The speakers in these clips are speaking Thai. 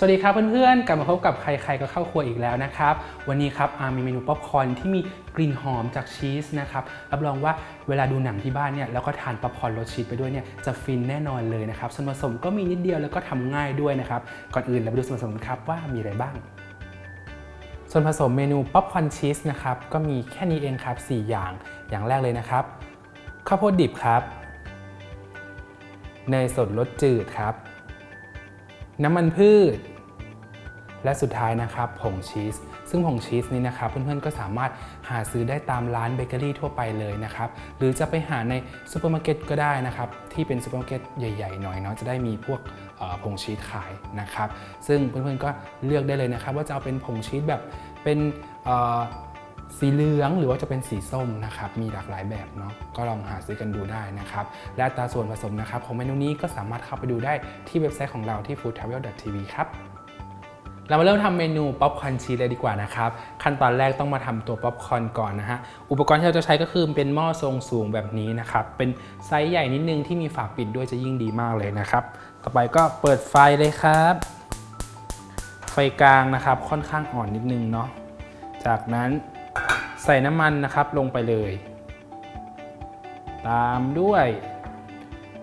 สวัสดีครับเพื่อนๆ กลับมาพบกับใครๆก็เข้าครัวอีกแล้วนะครับ วันนี้ครับอาร์มีเมนูป๊อปคอร์นที่มีกลิ่นหอมจากชีสนะครับ รับรองว่าเวลาดูหนังที่บ้านเนี่ยแล้วก็ทานป๊อปคอร์นรสชีสไปด้วยเนี่ยจะฟินแน่นอนเลยนะครับ ส่วนผสมก็มีนิดเดียวแล้วก็ทำง่ายด้วยนะครับ ก่อนอื่นเราไปดูส่วนผสมกันครับว่ามีอะไรบ้างส่วนผสมเมนูป๊อปคอร์นชีสนะครับก็มีแค่นี้เองครับ 4 อย่างอย่างแรกเลยนะครับข้าวโพดดิบครับเนยสดรสจืดครับ น้ำมันพืช และสุดท้ายนะครับผงชีส ซึ่งผงชีสนี้นะครับเพื่อนๆก็สามารถหาซื้อได้ตามร้านเบเกอรี่ทั่วไปเลยนะครับหรือจะไปหาในซูเปอร์มาร์เก็ตก็ได้นะครับที่เป็นซูเปอร์มาร์เก็ตใหญ่ๆหน่อยเนาะจะได้มีพวกผงชีสขายนะครับซึ่งเพื่อนๆก็เลือกได้เลยนะครับว่าจะเอาเป็นผงชีสแบบเป็นสีเหลืองหรือว่าจะเป็นสีส้มนะครับมีหลากหลายแบบเนาะก็ลองหาซื้อกันดูได้นะครับ และอัตาส่วนผสมนะครับของเมนูนี้ก็สามารถเข้าไปดูได้ที่เว็บไซต์ของเราที่ foodtravel.tv ครับ เรามาเริ่มทำเมนูป๊อปคอร์นชีสเลยดีกว่านะครับ ขั้นตอนแรกต้องมาทำตัวป๊อปคอร์นก่อนนะฮะ อุปกรณ์ที่เราจะใช้ก็คือเป็นหม้อทรงสูงแบบนี้นะครับ เป็นไซส์ใหญ่นิดนึงที่มีฝาปิดด้วยจะยิ่งดีมากเลยนะครับ ต่อไปก็เปิดไฟเลยครับ ไฟกลางนะครับค่อนข้างอ่อนนิดนึงเนาะ จากนั้นใส่น้ำมันนะครับลงไปเลย ตามด้วย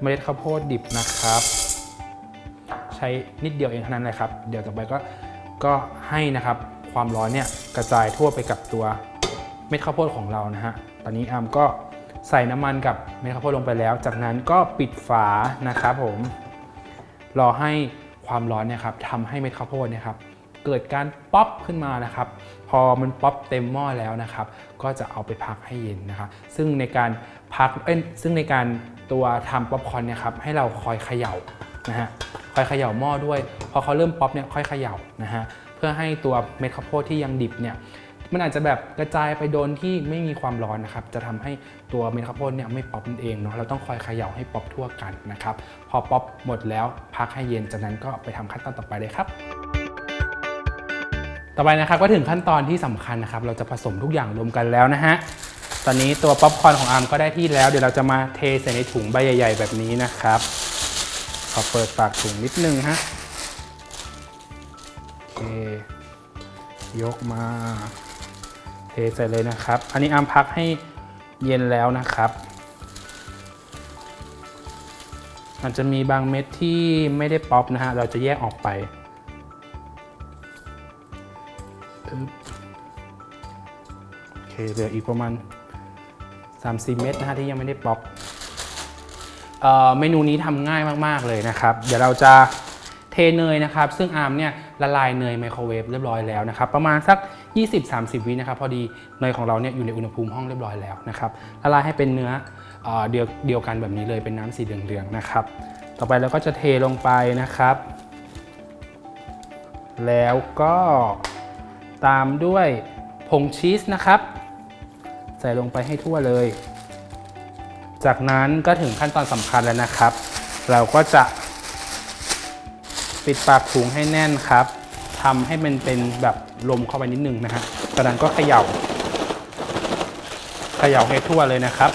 เมล็ดข้าวโพดดิบนะครับ ใช้นิดเดียวเองเท่านั้นเลยครับ เดี๋ยวต่อไปก็ ก็ให้นะครับความร้อนเนี่ยกระจายทั่วไปกับตัวเม็ดข้าวโพดของเรานะฮะ ตอนนี้อามก็ใส่น้ำมันกับเม็ดข้าวโพดลงไปแล้ว จากนั้นก็ปิดฝานะครับผม รอให้ความร้อนเนี่ยครับทำให้เม็ดข้าวโพดเนี่ยครับเกิดการป๊อปขึ้นมานะครับ พอมันป๊อปเต็มหม้อแล้วนะครับ ก็จะเอาไปพักให้เย็นนะครับ ซึ่งในการพักเอ้ยซึ่งในการตัวทำป๊อปคอนเนี่ยครับให้เราคอยเขย่านะฮะ คอยเขย่าหม้อด้วย พอเขาเริ่มป๊อปเนี่ยค่อยเขย่านะฮะเพื่อให้ตัวเม็ดข้าวโพดที่ยังดิบเนี่ยมันอาจจะแบบกระจายไปโดนที่ไม่มีความร้อนนะครับ จะทำให้ตัวเม็ดข้าวโพดเนี่ยไม่ป๊อปนั่นเองเนาะ เราต้องคอยเขย่าให้ป๊อปทั่วกันนะครับ พอป๊อปหมดแล้วพักให้เย็น จากนั้นก็ไปทำขั้นตอนต่อไปเลยครับ ต่อไปนะครับก็ถึงขั้นตอนที่สำคัญนะครับ เราจะผสมทุกอย่างรวมกันแล้วนะฮะ ตอนนี้ตัวป๊อปคอร์นของอาร์มก็ได้ที่แล้ว เดี๋ยวเราจะมาเทใส่ในถุงใบใหญ่ ๆ แบบนี้นะครับ ขอเปิดปากถุงนิดนึงฮะโอเคยกมาเทใส่เลยนะครับ อันนี้อามพักให้เย็นแล้วนะครับ มันจะมีบางเม็ดที่ไม่ได้ป๊อปนะฮะ เราจะแยกออกไปโอเคเหลืออีกประมาณ3-4 เม็ดนะฮะที่ยังไม่ได้ป๊อป เมนูนี้ทำง่ายมากๆเลยนะครับ เดี๋ยวเราจะเทเนยนะครับ ซึ่งอาร์มเนี่ยละลายเนยไมโครเวฟเรียบร้อยแล้วนะครับ ประมาณสัก 20-30 วินะครับพอดีเนยของเราเนี่ยอยู่ในอุณหภูมิห้องเรียบร้อยแล้วนะครับละลายให้เป็นเนื้อเอเดียวเดียวกันแบบนี้เลยเป็นน้ำสีเหลืองๆนะครับ ต่อไปเราก็จะเทลงไปนะครับ แล้วก็ตามด้วยผงชีสนะครับ ใส่ลงไปให้ทั่วเลย จากนั้นก็ถึงขั้นตอนสำคัญแล้วนะครับ เราก็จะปิดปากถุงให้แน่นครับทำให้มันเป็นแบบลมเข้าไปนิดนึงนะฮะจากนั้นก็เขย่า เขย่าให้ทั่วเลยนะครับ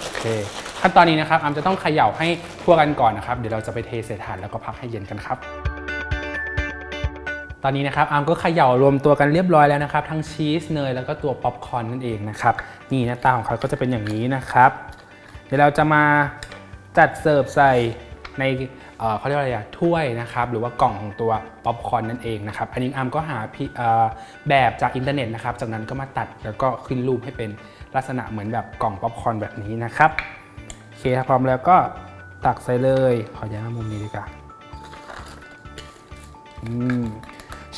โอเคขั้นตอนนี้นะครับอามจะต้องเขย่าให้ทั่วกันก่อนนะครับ เดี๋ยวเราจะไปเทใส่ถาดแล้วก็พักให้เย็นกันครับ ตอนนี้นะครับอาร์มก็เขย่ารวมตัวกันเรียบร้อยแล้วนะครับ ทั้งชีสเนยแล้วก็ตัวป๊อปคอร์นนั่นเองนะครับนี่หน้าตาของเขาก็จะเป็นอย่างนี้นะครับ เดี๋ยวเราจะมาจัดเสิร์ฟใส่ในเเขาเรียกว่าอะไรอะถ้วยนะครับหรือว่ากล่องของตัวป๊อปคอร์นนั่นเองนะครับอันนี้อาร์มก็หาแบบจากอินเทอร์เน็ตนะครับจากนั้นก็มาตัดแล้วก็ขึ้นรูปให้เป็นลักษณะเหมือนแบบกล่องป๊อปคอร์นแบบนี้นะครับโอเคถ้าพร้อมแล้วก็ตักใส่เลย ขอย้ายมามุมนี้ดีกว่าอืม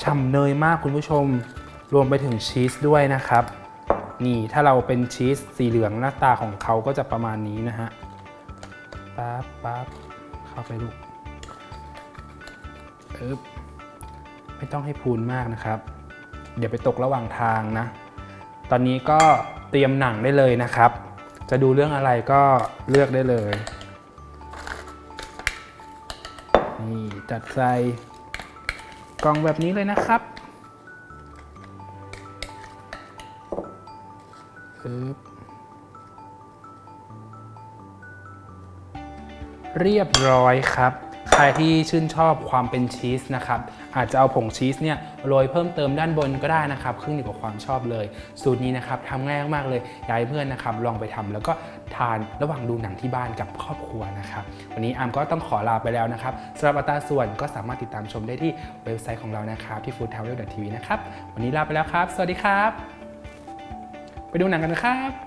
ฉ่ำเนยมากคุณผู้ชม รวมไปถึงชีสด้วยนะครับ นี่ถ้าเราเป็นชีสสีเหลืองหน้าตาของเขาก็จะประมาณนี้นะฮะปั๊บปั๊บเข้าไปลูกอึ๊บไม่ต้องให้พูนมากนะครับ เดี๋ยวไปตกระหว่างทางนะ ตอนนี้ก็เตรียมหนังได้เลยนะครับ จะดูเรื่องอะไรก็เลือกได้เลย นี่จัดใส่ กล่องแบบนี้เลยนะครับเรียบร้อยครับ ใครที่ชื่นชอบความเป็นชีสนะครับ อาจจะเอาผงชีสเนี่ยโรยเพิ่มเติมด้านบนก็ได้นะครับขึ้นอยู่กับความชอบเลย สูตรนี้นะครับทำง่ายมากเลยอยากให้เพื่อนนะครับ ลองไปทำแล้วก็ทานระหว่างดูหนังที่บ้านกับครอบครัวนะครับ วันนี้อามก็ต้องขอลาไปแล้วนะครับสำหรับอัตราส่วนก็สามารถติดตามชมได้ที่เว็บไซต์ของเรานะครับที่ foodtravel.tv นะครับวันนี้ลาไปแล้วครับ สวัสดีครับ ไปดูหนังกันนะครับ